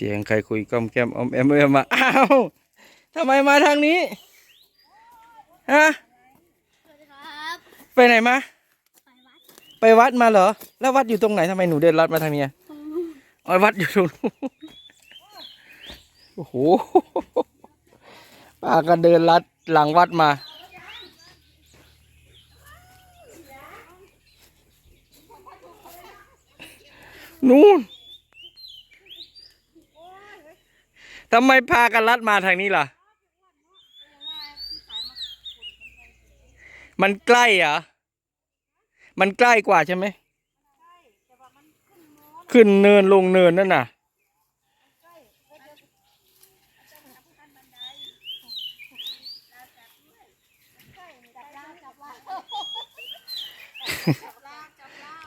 เสียงใครคุยก้อมแก้มอมแอมเอมมาอ้าวทำไมมาทางนี้ฮะครับไปไหนมาไปวัดมาเหรอ แล้ววัดอยู่ตรงไหนทำไมหนูเดินลัดมาทางเนี้ยอ๋อวัดอยู่ตรงนู้นโอ้โหป้าก็เดินลัดหลังวัดมานู่น ทำไมพากันลัดมาทางนี้ล่ะ มันใกล้เหรอ มันใกล้กว่าใช่ไหม ขึ้นเนินลงเนินนั่นน่ะ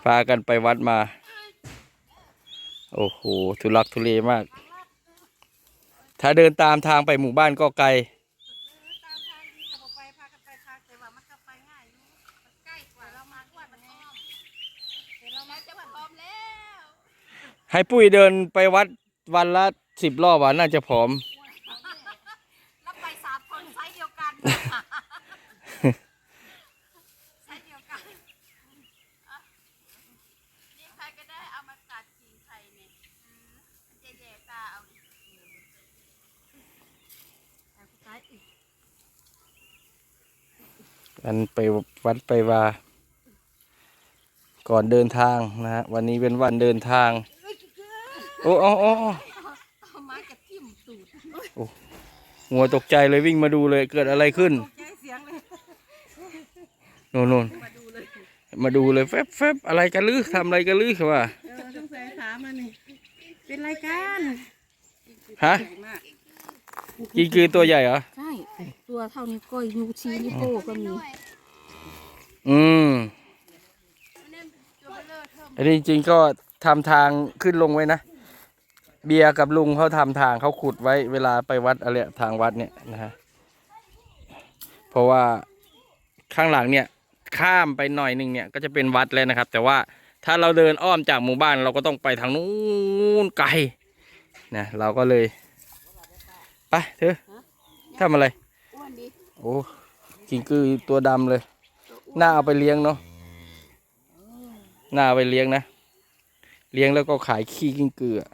พากันไปวัดมา โอ้โห ทุลักทุเลมาก ถ้าเดินตามทางไปหมู่บ้านก็ไกลตามทางไปพาไปทางแต่ว่ามันก็ไปง่ายใกล้กว่าเรามาวันมันอ้อเห็นเรามาจังหวัดพร้อมแล้วให้ปุ้ยเดินไปวัดวันละสิบรอบอะน่าจะผอม แล้วไปสามคนไซส์เดียวกันไซส์เดียวกันอะนี่ใครก็ได้เอามากัดขิงไข่เนี่ยอืมมันจะแย่ตาเอาดิเอาไปกัดอีก อันไปวัดไปวาก่อนเดินทางนะฮะวันนี้เป็นวันเดินทาง โอ้โอ้โอ้โอ้เอาไม้กระทิ่มตูดหัวตกใจเลยวิ่งมาดูเลยเกิดอะไรขึ้นตกใจเสียงเลยโน่นโน่นมาดูเลยมาดูเลยแฟบแฟบอะไรกันลือทำอะไรกันลือคือว่าเออต้องใส่ถามมานี่เป็นรายการฮะ กินคือตัวใหญ่เหรอ ใช่ ตัวเท่านี้วก้อยยูชีนิ้วโป้ก็มี อืมอันนี้จริงๆก็ทำทางขึ้นลงไว้นะ เบียร์กับลุงเขาทำทางเขาขุดไว้เวลาไปวัดอะไรทางวัดเนี่ยนะฮะ เพราะว่าข้างหลังเนี่ย ข้ามไปหน่อยหนึ่งเนี่ยก็จะเป็นวัดแล้วนะครับ แต่ว่าถ้าเราเดินอ้อมจากหมู่บ้านเราก็ต้องไปทางนู้นไกลนะเราก็เลย ไปเถอะทำอะไร อ้วนดีโอ้กิงกือตัวดำเลยน่าเอาไปเลี้ยงเนาะน่าเอาไปเลี้ยงนะ เลี้ยงแล้วก็ขายขี้กิ้งกืออะ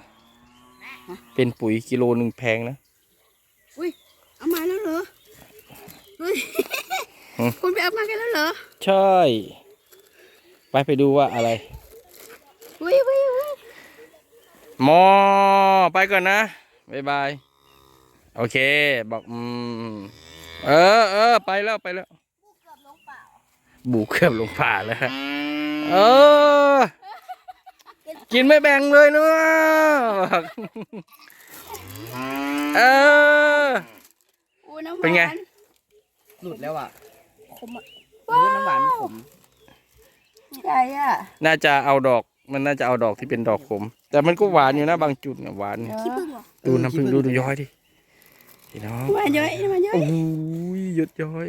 เป็นปุ๋ยกิโลหนึ่งแพงนะ อุ้ยเอามาแล้วเหรอเฮ้ยหืม คุณไปเอามากันแล้วเหรอใช่ ไปไปดูว่าอะไร อุ้ยอุ้ยอุ้ย หมอไปก่อนนะ บ๊ายบาย โอเค บอกอืมเออเออไปแล้วไปแล้วบูเกือบลงป่าแล้วเออ กินไม่แบ่งเลยเนาะเอออู้น้ำหวานเป็นไง หลุดแล้วอะขมอะเฮ้ยน้ำหวานมันขมใช่อะ น่าจะเอาดอก มันน่าจะเอาดอกที่เป็นดอกขม แต่มันก็หวานอยู่นะบางจุดน่ะหวานขี้พึ่งเหรอดูน้ำผึ้งดูดูย้อยดิ พี่น้องมาเยอะมาเยอะโอ้ยหยุดย้อย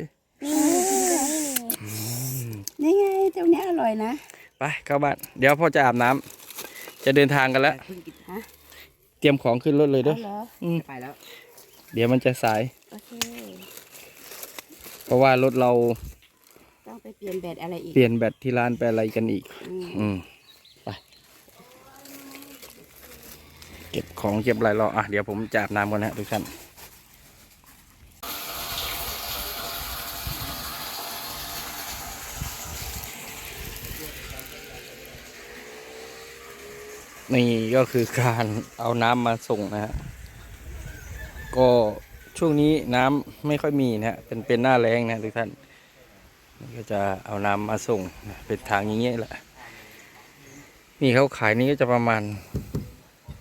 นี่ไงเจ้าเนี้ยอร่อยนะไปเข้าบ้านเดี๋ยวพ่อจะอาบน้ำจะเดินทางกันแล้วเพิ่งกินฮะเตรียมของขึ้นรถเลยเอาเด้อเหรออืมไปแล้ว เดี๋ยวมันจะสายโอเคเพราะว่ารถเราต้องไปเปลี่ยนแบตอะไรอีกเปลี่ยนแบตที่ร้านไปอะไรกันอีก อืมอืมไปเก็บของเก็บอะไรรออะเดี๋ยวผมจะอาบน้ำก่อนนะทุกท่าน นี่ก็คือการเอาน้ำมาส่งนะฮะ ก็ช่วงนี้น้ำไม่ค่อยมีนะฮะ เป็นเป็นหน้าแรงนะทุกท่านก็จะเอาน้ำมาส่งเป็นทางอย่างเงี้ยแหละ นี่เขาขายนี่ก็จะประมาณ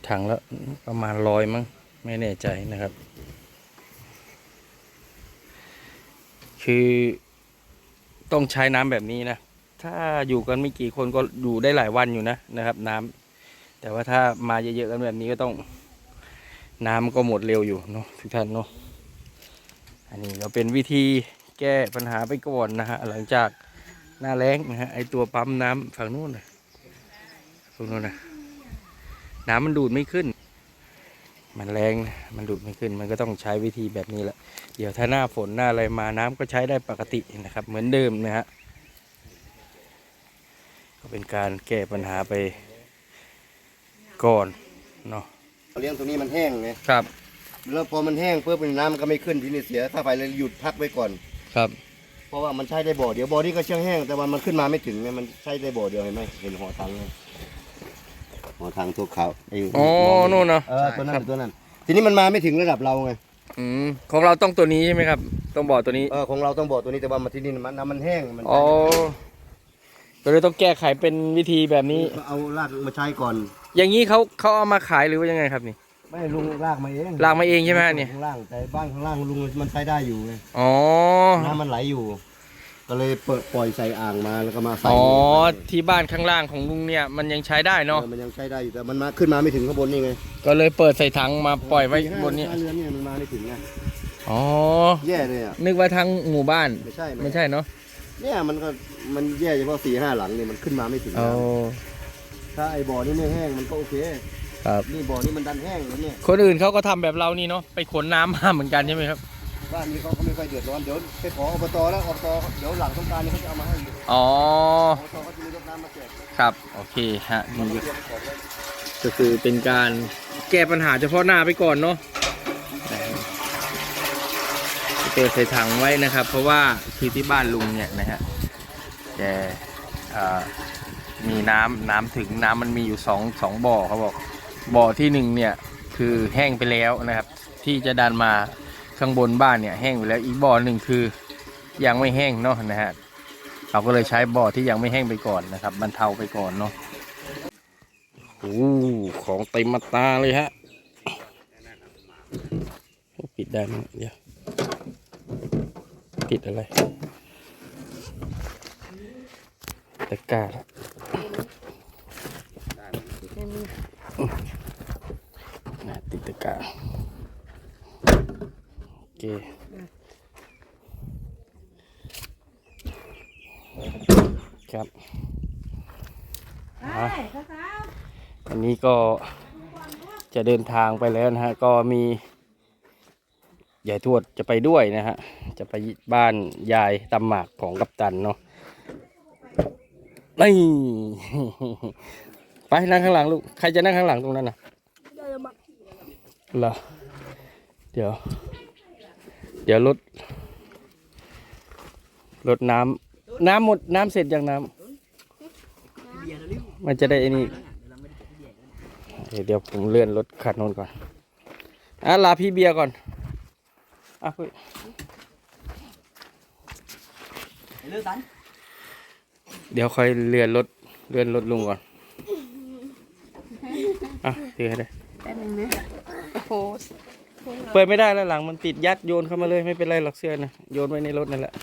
ถังละประมาณร้อยมั้งไม่แน่ใจนะครับ คือต้องใช้น้ำแบบนี้นะ ถ้าอยู่กันไม่กี่คนก็อยู่ได้หลายวันอยู่นะนะครับ น้ำ แต่ว่าถ้ามาเยอะๆกันแบบนี้ก็ต้อง น้ำก็หมดเร็วอยู่เนาะทุกท่านเนาะอันนี้ก็เป็นวิธีแก้ปัญหาไปก่อนนะฮะหลังจากหน้าแล้งนะฮะไอตัวปั๊มน้ำฝั่งนู้นนะฝั่งนู้นนะน้ำมันดูดไม่ขึ้น มันแรงมันดูดไม่ขึ้น มันก็ต้องใช้วิธีแบบนี้แหละเดี๋ยวถ้าหน้าฝนหน้าอะไรมาน้ำก็ใช้ได้ปกตินะครับ เหมือนเดิมนะฮะก็เป็นการแก้ปัญหาไป ก่อนเนาะเลี้ยงตรงนี้มันแห้งไงครับ แล้วพอมันแห้งปุ๊บน้ำมันก็ไม่ขึ้นทีนี้เสียค่าไฟเลยหยุดพักไว้ก่อนครับ เพราะว่ามันใช้ได้บ่อเดียวบ่อนี้ก็เชื่องแห้งแต่ว่ามันขึ้นมาไม่ถึงไงมันใช้ได้บ่อเดียวเห็นไหมเห็นหอทางไหมหอทางตัวขาวไอ้อ๋อนู่นเนาะเออตัวนั้นตัวนั้น ทีนี้มันมาไม่ถึงระดับเราไงอืมของเราต้องตัวนี้ใช่ไหมครับ ต้องบ่อตัวนี้เออของเราต้องบ่อตัวนี้แต่ว่ามาที่นี่มันน้ำมันแห้งมันอ๋อ ก็เลยต้องแก้ไขเป็นวิธีแบบนี้ ก็เอาลากมาใช้ก่อน อย่างนี้เขาเขาเอามาขายหรือว่ายังไงครับนี่ ไม่ลุงลากมาเองลากมาเองใช่ไหมเนี่ย ข้างล่างแต่บ้านข้างล่างลุงมันใช้ได้อยู่ไงอ๋อ น้ำมันไหลอยู่ ก็เลยเปิดปล่อยใส่อ่างมาแล้วก็มาใส่อ๋อ ที่บ้านข้างล่างของลุงเนี่ยมันยังใช้ได้เนาะ เออมันยังใช้ได้อยู่แต่มันมาขึ้นมาไม่ถึงข้างบนนี่ไงก็เลยเปิดใส่ถังมาปล่อยไว้บนนี้สี่ห้าเรือนเนี่ยมันมาไม่ถึงไงอ๋อ แย่เลยอะ นึกว่าทั้งหมู่บ้าน ไม่ใช่ไม่ใช่เนาะ เนี่ยมันก็มันแย่เฉพาะสี่ห้าหลังเนี่ยมันขึ้นมาไม่ถึงเอาน้ำถ้าไอ้บ่อนี่ไม่แห้งมันก็โอเคครับ นี่บ่อนี่มันดันแห้งแล้วเนี่ยคนอื่นเขาก็ทำแบบเรานี่เนาะไปขนน้ำมาเหมือนกันใช่ไหมครับ บ้านนี้เขาก็ไม่ค่อยเดือดร้อนเดี๋ยวไปขออบตแล้วอบตเดี๋ยวหลังสงกรารนี่เขาจะเอามาให้อยู่อ๋อ อบตเขาจะมีรถน้ำมาแจกครับ โอเคฮะนี่เตรียมของไว้ ก็คือเป็นการแก้ปัญหาเฉพาะหน้าไปก่อนเนาะ เปิดใส่ถังไว้นะครับ เพราะว่าคือที่บ้านลุงเนี่ยนะฮะแกมีน้ำน้ำถึงน้ำมันมีอยู่สองสองบ่อเขาบอกบ่อที่หนึ่งเนี่ยคือแห้งไปแล้วนะครับ ที่จะดันมาข้างบนบ้านเนี่ยแห้งไปแล้วอีกบ่อหนึ่งคือยังไม่แห้งเนาะนะฮะเราก็เลยใช้บ่อที่ยังไม่แห้งไปก่อนนะครับบรรเทาไปก่อนเนาะโอ้ของเต็มมาตาเลยฮะปิดได้ไหมเดี๋ยว ปิดอะไรตะกร้าละน่าติดตะกร้าโอเคครับอะอันนี้ก็จะเดินทางไปแล้วนะฮะ ก็มียายทวดจะไปด้วยนะฮะ จะไปบ้านยายตำหมากของกัปตันเนาะนี่ไปนั่งข้างหลังลูก ใครจะนั่งข้างหลังตรงนั้นนะเหรอเดี๋ยว เดี๋ยวรถรถน้ำน้ำหมดน้ำเสร็จยังน้ำมันจะได้ไอ้นี่เดี๋ยวเดี๋ยวผมเลื่อนรถคันโน้นก่อนอะลาพี่เบียร์ก่อนอะพี่ เลือกสันเดี๋ยวค่อยเลื่อนรถเลื่อนรถลุงก่อนอะถือให้ได้แป๊บนึงนะโอ้โหเปิดไม่ได้แล้วหลังมันติดยัดโยนเข้ามาเลยไม่เป็นไรหรอกเสื้อนะโยนไว้ในรถนั่นแหละ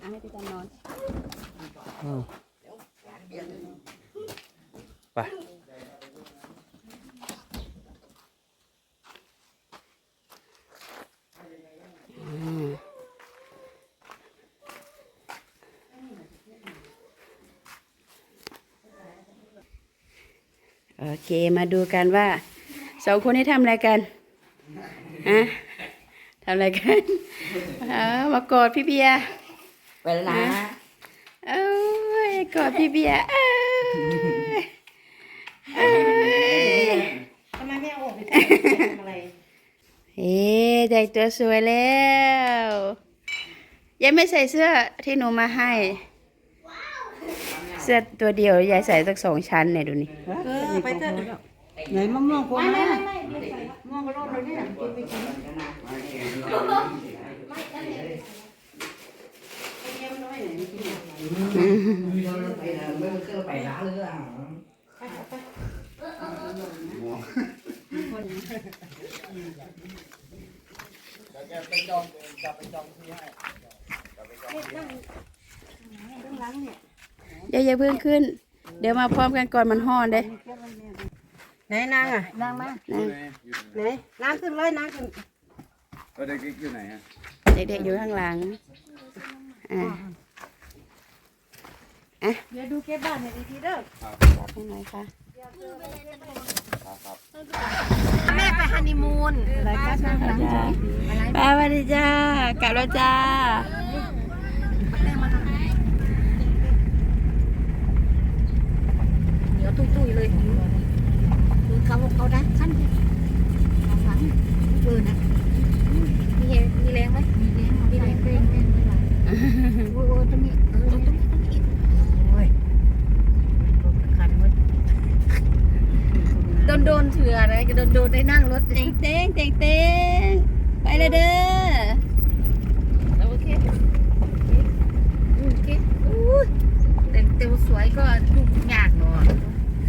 เอาให้พี่จันนอนอืมไป โอเคมาดูกันว่าสองคนนี้ทำอะไรกันฮะทำอะไรกันเอามากอดพี่เบียร์ไปแล้วนะเอ้ยกอดพี่เบียร์เอ้ยเอ้ยทำไมไม่เอาออกไปทำอะไรเอ๊ะแต่งตัวสวยแล้ว ยังไม่ใส่เสื้อที่หนูมาให้ เสื้อตัวเดียวยายใส่สักสองชั้นเนี่ยดูนี่เออไปเถอะไหนมะม่วงพวงไม่นะไม่ไม่ไม่ม่วงกระโดดเลยเนี่ยกินไปกินไปร้านเลยอะอย่าอย่าเพิ่งขึ้น เดี๋ยวมาพร้อมกันก่อนมันห้อนเด้ไหนนางอะนางมานะไหนนางขึ้นเลยนางขึ้นเด็กๆอยู่ข้างหลังอะเดี๋ยวดูเก็บบ้านให้ดีๆเด้อจับให้หน่อยค่ะแม่ไปฮันนีมูนอะไรก็ช่างจ้าไปสวัสดีจ้ากลับแล้วจ้า เดี๋ยวตุ้ยๆเลยคือเขาเขาได้ขั้นของหลังเกินนะมีแรงมีแรงไหมมีแรงมีแรงแรงแรงไม่ไหวโอ้โหตรงนี้เออตรงนี้ตรงนี้โอ้ยคันเว้ยโดนโดนเถื่ออะไรก็โดนโดนได้นั่งรถเต็งเต็งเต็งเต็งไปเลยเด้อโอเคโอเคอู้แต่งเตียวสวยก็ดูยากเนาะ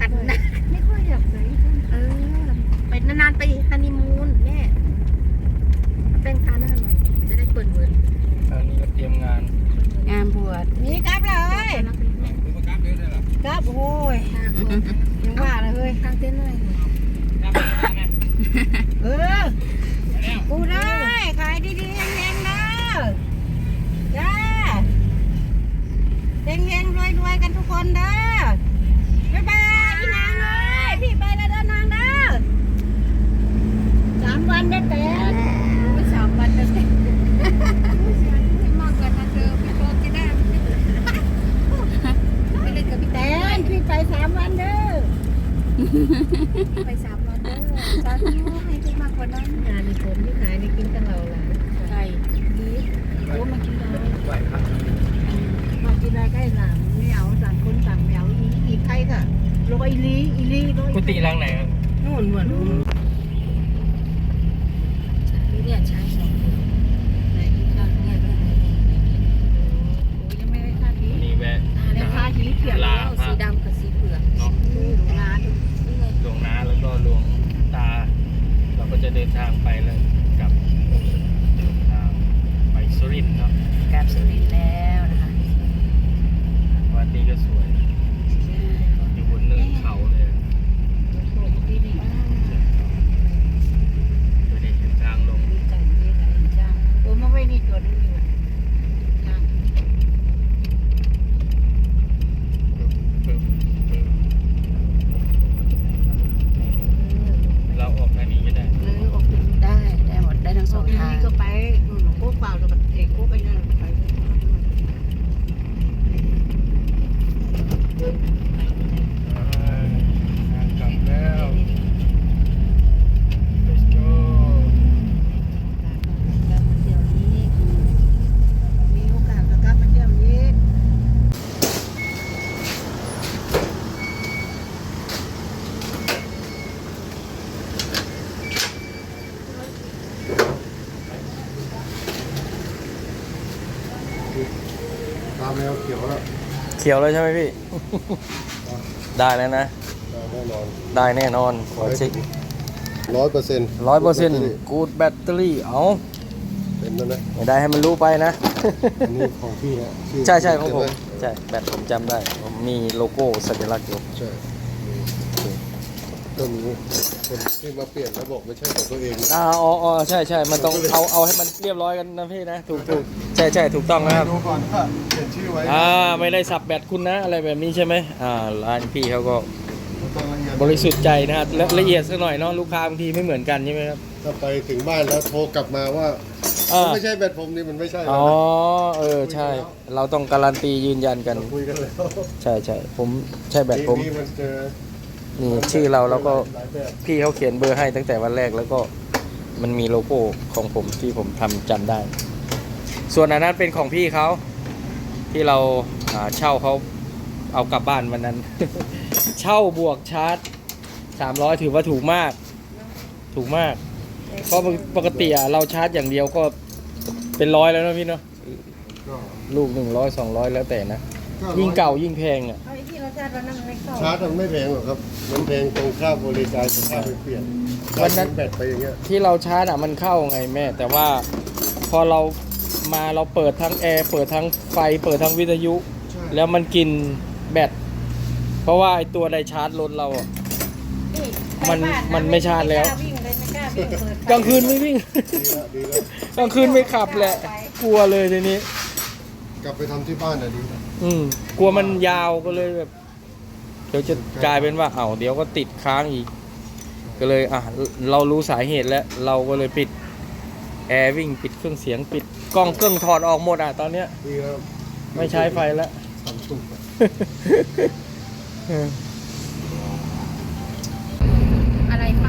คันนะไม่ค่อยอยากใส่เออไปนานๆไปฮันนีมูนแม่แต่งตาหน้าหน่อยจะได้เปิดเวิร์ดทางนี้ก็เตรียมงานงานบวชนี่กลับเลยกลับโอ้ยยังว่าเลยเฮ้ยทางเต้นเลยเออกูได้ขายดีๆแรงๆนะจ้าเฮงๆรวยๆกันทุกคนเด้อบ๊ายบายพี่นางเลยพี่ไปแล้วเด้อนางเด้อสาม วันได้แต่ไม่สามวันแล้วเต้นไม่มากกว่านั้นเธอพี่โตที่ได้ไปเล่นกับพี่แต่แต้พี่ไปสามวันเด้อไปสามวันเด้อสาธุให้ได้มากกว่านั้นงานในผมที่ขายในกินกันเราล่ะใช่ดีโอ้มากินเรามากินอะไรใกล้หลังไม่เอาต่างคนต่างไม่เอาอีอีไทยค่ะโรยอีลีอีลีโรยกุฏิหลังไหนครับนู่นนู่นเนี่ยใช้สองไหนที่ข้างเนี่ยโอ้ยยังไม่ได้ค่าที วันนี้แวะ ได้ค่าทีเขียวแล้วสีดำกับสีเผือก เนาะ ดูดูงานนี่ไง หลวงน้าแล้วก็หลวงตา เราก็ จะเดินทางไปแล้วกลับเดินทางไปสุรินทร์เนาะกลับสุรินทร์แล้วนะคะวัดนี้ก็สวยอยู่บนเนินเขาเลยตัวนี้เป็นทางลง โอ้มาไว้นี่ตัวนึงนี่ว่ะ ปึ๊บปึ๊บปึ๊บเราออกทางนี้ก็ได้ เออออกถึง ได้ได้หมดได้ทั้งส ส อ อง ง ทา ทาง ง ก็ไปนู่นโคกเปล่าแล้วก็เอกโค้กไปนั่นไป ทางกลับแล้ว let's go มีโอกาสก็กลับมาเที่ยวนี้ ตามแนวเขียวแล้วเขียวแล้วใช่ไหมพี่ ได้แล้วนะ แน่นอนได้แน่นอนขอเช็คร้อยเปอร์เซ็นต์ร้อยเปอร์เซ็นต์กูดแบตเตอรี่เอาเต็มแล้วนะไม่ได้ให้มันรู้ไปนะ อันนี้ของพี่ฮะชื่อใช่ใช่ของผม ใช่ไหใช่แบตผมจำได้ผมมีโลโก้สัญลักษณ์อยู่ใช่ก็มี คนที่มาเปลี่ยนแล้วบอกไม่ใช่ของตัวเองอ่าอ๋ออ๋อใช่ใช่มันต้องเอาเอาให้มันเรียบร้อยกันนะพี่นะถูกถูกใช่ใช่ถูกต้องนะครับดูก่อนว่าเปลี่ยนชื่อไว้อ่าไม่ได้สับแบตคุณนะอะไรแบบนี้ใช่ไหมอ่าร้านพี่เขาก็ต้องละเอียดบริสุทธิ์ใจนะครับและละเอียดสักหน่อยเนาะลูกค้าบางทีไม่เหมือนกันใช่ไหมครับถ้าไปถึงบ้านแล้วโทรกลับมาว่าอ่ามันไม่ใช่แบตผมนี่มันไม่ใช่แล้วอ๋อนะเออใช่ เราต้องการันตียืนยันกันเราคุยกันแล้วใช่ใช่ผมใช่แบตผม นี่ชื่อเราแล้วก็พี่เขาเขียนเบอร์ให้ตั้งแต่วันแรกแล้วก็มันมีโลโก้ของผมที่ผมทำจำได้ ส่วนอันนั้นเป็นของพี่เขาที่เราเช่าเขาเอากลับบ้านวันนั้น เช่าบวกชาร์จสามร้อยถือว่าถูกมาก ถูกมาก เพราะปกติเราชาร์จอย่างเดียวก็เป็นร้อยแล้วนะพี่เนาะลูกหนึ่งร้อยสองร้อยแล้วแต่นะ ยิ่งเก่ายิ่งแพงอะ เอาไอ้ที่เราจะเรานั่งในกล่องชาร์จมันไม่แพงหรอกครับ มันแพงตรงค่าบริการกับค่าไปเปลี่ยนวันนั้น แบตไปอย่างเงี้ยที่เราชาร์จอะมันเข้าไงแม่ แต่ว่าพอเรามาเราเปิดทั้งแอร์เปิดทั้งไฟเปิดทั้งวิทยุ ใช่แล้วมันกินแบตเพราะว่าไอตัวไดชาร์จรถเราอะมันมันไม่ชาร์จแล้ววิ่งเลยไม่กล้าวิ่งเปิดไฟกลางคืนไม่วิ่ง ดีละดีละกลางคืนไม่ขับแหละ กลัวเลยทีนี้ กลับไปทำที่บ้านน่ะดีอืมกลัวมันยาวก็เลยแบบ เดี๋ยวจะกลายเป็นว่าเอ้าเดี๋ยวก็ติดค้างอีก ก็เลยอะเรารู้สาเหตุแล้วเราก็เลยปิดแอร์วิ่งปิดเครื่องเสียงปิดกล้องเครื่องถอดออกหมดอะตอนเนี้ยนี่ก็ไม่ใช้ไฟแล้วซัมซุงอะไรไฟ